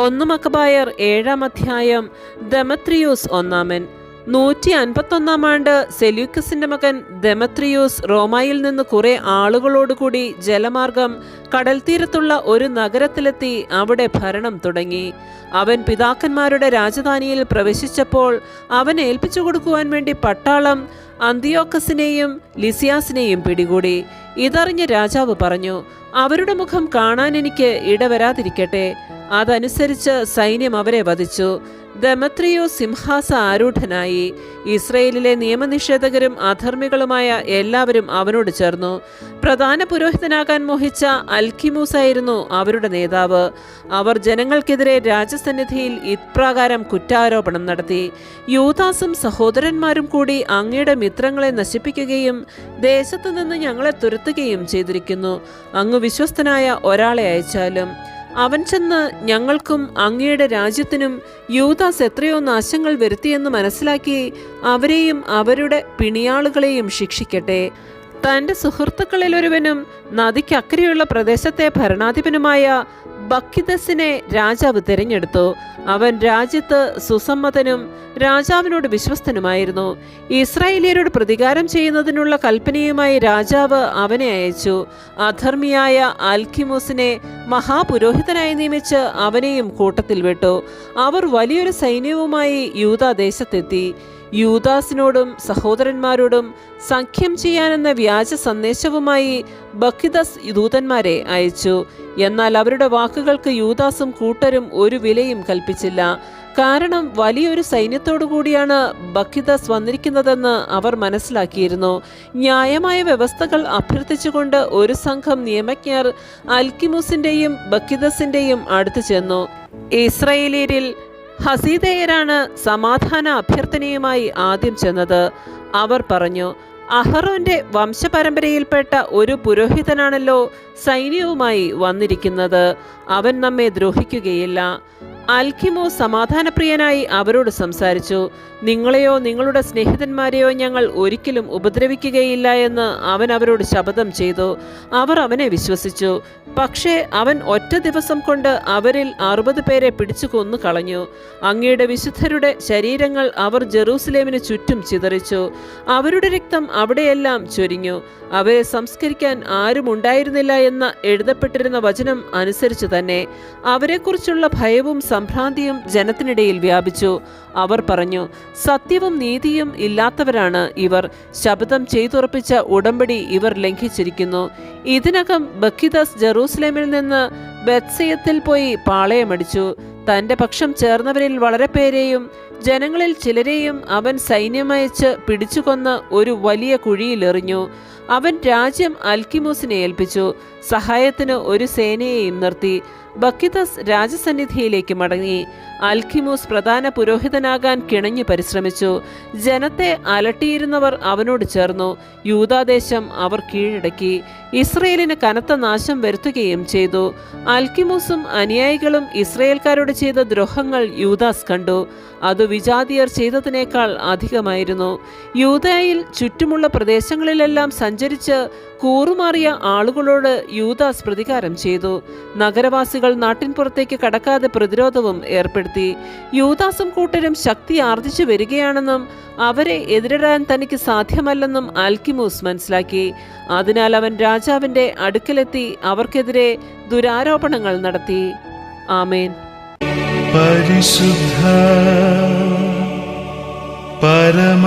ഒന്ന് മക്കബായർ ഏഴാം അധ്യായം ദമത്രിയൂസ് ഒന്നാമൻ. നൂറ്റി അൻപത്തൊന്നാം ആണ്ട് സെല്യൂക്കസിന്റെ മകൻ ദമത്രിയൂസ് റോമായിൽ നിന്ന് കുറെ ആളുകളോടുകൂടി ജലമാർഗം കടൽ തീരത്തുള്ള ഒരു നഗരത്തിലെത്തി അവിടെ ഭരണം തുടങ്ങി. അവൻ പിതാക്കന്മാരുടെ രാജധാനിയിൽ പ്രവേശിച്ചപ്പോൾ അവൻ ഏൽപ്പിച്ചു കൊടുക്കുവാൻ വേണ്ടി പട്ടാളം അന്തിയോക്കസിനെയും ലിസിയാസിനെയും പിടികൂടി. ഇതറിഞ്ഞ് രാജാവ് പറഞ്ഞു അവരുടെ മുഖം കാണാൻ എനിക്ക് ഇടവരാതിരിക്കട്ടെ. അതനുസരിച്ച് സൈന്യം അവരെ വധിച്ചു. ദമത്രിയോ സിംഹാസ ആരൂഢനായി. ഇസ്രയേലിലെ നിയമനിഷേധകരും അധർമ്മികളുമായ എല്ലാവരും അവനോട് ചേർന്നു. പ്രധാന പുരോഹിതനാകാൻ മോഹിച്ച അൽഖിമൂസായിരുന്നു അവരുടെ നേതാവ്. അവർ ജനങ്ങൾക്കെതിരെ രാജസന്നിധിയിൽ ഇപ്രകാരം കുറ്റാരോപണം നടത്തി. യൂദാസും സഹോദരന്മാരും കൂടി അങ്ങയുടെ മിത്രങ്ങളെ നശിപ്പിക്കുകയും ദേശത്തു നിന്ന് ഞങ്ങളെ തുരത്തുകയും ചെയ്തിരിക്കുന്നു. അങ്ങ് വിശ്വസ്തനായ ഒരാളെ അയച്ചാലും അവൻ ചെന്ന് ഞങ്ങൾക്കും അങ്ങയുടെ രാജ്യത്തിനും യൂദാസ് എത്രയോ നാശങ്ങൾ വരുത്തിയെന്ന് മനസ്സിലാക്കി അവരെയും അവരുടെ പിണിയാളുകളെയും ശിക്ഷിക്കട്ടെ. തന്റെ സുഹൃത്തുക്കളിൽ ഒരുവനും നദിക്കക്കരെയുള്ള പ്രദേശത്തെ ഭരണാധിപനുമായ ബക്കിദസിനെ രാജാവ് തിരഞ്ഞെടുത്തു. അവൻ രാജ്യത്ത് സുസമ്മതനും രാജാവിനോട് വിശ്വസ്തനുമായിരുന്നു. ഇസ്രായേലിയരോട് പ്രതികാരം ചെയ്യുന്നതിനുള്ള കൽപ്പനയുമായി രാജാവ് അവനെ അയച്ചു. അധർമ്മിയായ അൽഖിമോസിനെ മഹാപുരോഹിതനായി നിയമിച്ച് അവനെയും കൂട്ടത്തിൽ വിട്ടു. അവർ വലിയൊരു സൈന്യവുമായി യൂതാദേശത്തെത്തി യൂദാസിനോടും സഹോദരന്മാരോടും സഖ്യം ചെയ്യാനെന്ന വ്യാജ സന്ദേശവുമായി ബക്കിദസ് ദൂതന്മാരെ അയച്ചു. എന്നാൽ അവരുടെ വാക്കുകൾക്ക് യൂദാസും കൂട്ടരും ഒരു വിലയും കൽപ്പിച്ചില്ല കാരണം വലിയൊരു സൈന്യത്തോടു കൂടിയാണ് ബക്കിദസ് വന്നിരിക്കുന്നതെന്ന് അവർ മനസ്സിലാക്കിയിരുന്നു. ന്യായമായ വ്യവസ്ഥകൾ അഭ്യർത്ഥിച്ചുകൊണ്ട് ഒരു സംഘം നിയമജ്ഞർ അൽക്കിമുസിന്റെയും ബക്കിദസിന്റെയും അടുത്തു ചെന്നു. ഇസ്രയേലിയരിൽ ഹസീദയരാണ് സമാധാന അഭ്യർത്ഥനയുമായി ആദ്യം ചെന്നത്. അവർ പറഞ്ഞു അഹറോന്റെ വംശപരമ്പരയിൽപ്പെട്ട ഒരു പുരോഹിതനാണല്ലോ സൈന്യവുമായി വന്നിരിക്കുന്നത്. അവൻ നമ്മെ ദ്രോഹിക്കുകയില്ല. അൽഖിമോ സമാധാനപ്രിയനായി അവരോട് സംസാരിച്ചു. നിങ്ങളെയോ നിങ്ങളുടെ സ്നേഹിതന്മാരെയോ ഞങ്ങൾ ഒരിക്കലും ഉപദ്രവിക്കുകയില്ല എന്ന് അവൻ അവരോട് ശപഥം ചെയ്തു. അവർ അവനെ വിശ്വസിച്ചു. പക്ഷേ അവൻ ഒറ്റ ദിവസം കൊണ്ട് അവരിൽ അറുപത് പേരെ പിടിച്ചു കൊന്നു കളഞ്ഞു. അങ്ങയുടെ വിശുദ്ധരുടെ ശരീരങ്ങൾ അവർ ജെറൂസലേമിന് ചുറ്റും ചിതറിച്ചു. അവരുടെ രക്തം അവിടെയെല്ലാം ചൊരിഞ്ഞു. അവരെ സംസ്കരിക്കാൻ ആരും ഉണ്ടായിരുന്നില്ല എന്ന എഴുതപ്പെട്ടിരുന്ന വചനം അനുസരിച്ച് തന്നെ. അവരെക്കുറിച്ചുള്ള ഭയവും സംഭ്രാന്തിയും ജനത്തിനിടയിൽ വ്യാപിച്ചു. അവർ പറഞ്ഞു സത്യവും നീതിയും ഇല്ലാത്തവരാണ് ഇവർ. ശബ്ദം ചെയ്തുറപ്പിച്ച ഉടമ്പടി ഇവർ ലംഘിച്ചിരിക്കുന്നു. ഇതിനകം ബക്കിദാസ് ജെറൂസലേമിൽ നിന്ന് ബത്സയത്തിൽ പോയി പാളയമടിച്ചു. തന്റെ പക്ഷം ചേർന്നവരിൽ വളരെ പേരെയും ജനങ്ങളിൽ ചിലരെയും അവൻ സൈന്യമയച്ച് പിടിച്ചുകൊന്ന് ഒരു വലിയ കുഴിയിലെറിഞ്ഞു. അവൻ രാജ്യം അൽക്കിമൂസിനെ ഏൽപ്പിച്ചു. സഹായത്തിന് ഒരു സേനയെയും നിർത്തി. ബക്കിദസ് രാജസന്നിധിയിലേക്ക് മടങ്ങി. അൽഖിമൂസ് പ്രധാന പുരോഹിതനാകാൻ കിണഞ്ഞു പരിശ്രമിച്ചു. ജനത്തെ അലട്ടിയിരുന്നവർ അവനോട് ചേർന്നു. യൂതാദേശം അവർ കീഴടക്കി. ഇസ്രയേലിന് കനത്ത നാശം വരുത്തുകയും ചെയ്തു. അൽക്കിമൂസും അനുയായികളും ഇസ്രയേൽക്കാരോട് ചെയ്ത ദ്രോഹങ്ങൾ യൂദാസ് കണ്ടു. അത് വിജാതിയർ ചെയ്തതിനേക്കാൾ അധികമായിരുന്നു. യൂതയിൽ ചുറ്റുമുള്ള പ്രദേശങ്ങളിലെല്ലാം സഞ്ചരിച്ച് കൂറുമാറിയ ആളുകളോട് യൂദാസ് പ്രതികാരം ചെയ്തു. നഗരവാസികൾ നാട്ടിൻപുറത്തേക്ക് കടക്കാതെ പ്രതിരോധവും ഏർപ്പെടുത്തി. യൂദാസും കൂട്ടരും ശക്തി ആർജിച്ചു വരികയാണെന്നും അവരെ എതിരിടാൻ തനിക്ക് സാധ്യമല്ലെന്നും ആൽക്കിമൂസ് മനസ്സിലാക്കി. അതിനാൽ അവൻ രാജാവിന്റെ അടുക്കലെത്തി അവർക്കെതിരെ ദുരാരോപണങ്ങൾ നടത്തി. ആമേൻ. പരിശുദ്ധ പരമ